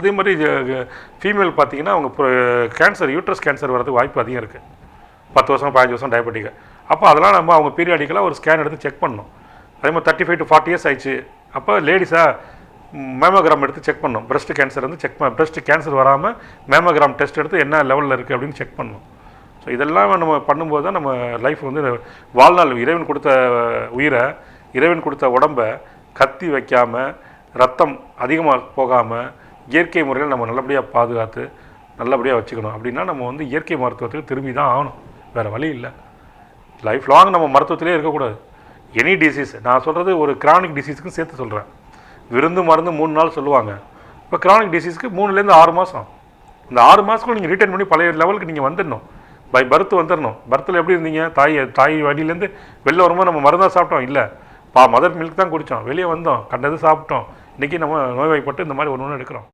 அதே மாதிரி ஃபீமேல் பார்த்தீங்கன்னா அவங்க கேன்சர் யூட்ரஸ் கேன்சர் வரதுக்கு வாய்ப்பு அதிகம் இருக்குது பத்து வருஷம் பதினஞ்சு வருஷம் டயபெட்டிக்கு அப்போ அதெல்லாம் நம்ம அவங்க பீரியாடிக்கலாக ஒரு ஸ்கேன் எடுத்து செக் பண்ணணும். அதே மாதிரி thirty five to forty years ஆயிடுச்சு. அப்போ லேடிஸாக மேமோகிராம் எடுத்து செக் பண்ணணும். பிரஸ்ட் கேன்சர் வந்து செக் பண்ண பிரஸ்ட் கேன்சர் வராமல் மேமோகிராம் டெஸ்ட் எடுத்து என்ன லெவலில் இருக்குது அப்படின்னு செக் பண்ணணும். ஸோ இதெல்லாம் நம்ம பண்ணும்போது தான் நம்ம லைஃப் வந்து வாழ்நாள் இறைவன் கொடுத்த உயிரை இறைவன் கொடுத்த உடம்பை கத்தி வைக்காமல் ரத்தம் அதிகமாக போகாமல் இயற்கை முறையில் நம்ம நல்லபடியாக பாதுகாத்து நல்லபடியாக வச்சுக்கணும். அப்படின்னா நம்ம வந்து இயற்கை மருத்துவத்துக்கு திரும்பி தான் ஆகணும். வேறு வழி இல்லை. லைஃப் லாங் நம்ம மருத்துவத்திலே இருக்கக்கூடாது. எனி டிசீஸ் நான் சொல்கிறது ஒரு கிரானிக் டிசீஸ்க்கும் சேர்த்து சொல்கிறேன் விருந்து மருந்து மூணு நாள் சொல்லுவாங்க. இப்போ கிரானிக் டிசீஸ்க்கு மூணுலேருந்து ஆறு மாதம் இந்த ஆறு மாதத்துக்குள்ள நீங்கள் ரிட்டர்ன் பண்ணி பழைய லெவலுக்கு நீங்கள் வந்துடணும். பை பர்த் வந்துடணும். பர்த்தில் எப்படி இருந்தீங்க? தாய் தாய் வழியிலேருந்து வெளில வரும்போது நம்ம மருந்தாக சாப்பிட்டோம்? இல்லை. பா மதர் மில்க் தான் குடித்தோம் வெளியே வந்தோம். கண்டது சாப்பிட்டோம். இன்றைக்கி நம்ம நோய்வாய்ப்பட்டு இந்த மாதிரி ஒன்று ஒன்று எடுக்கிறோம்.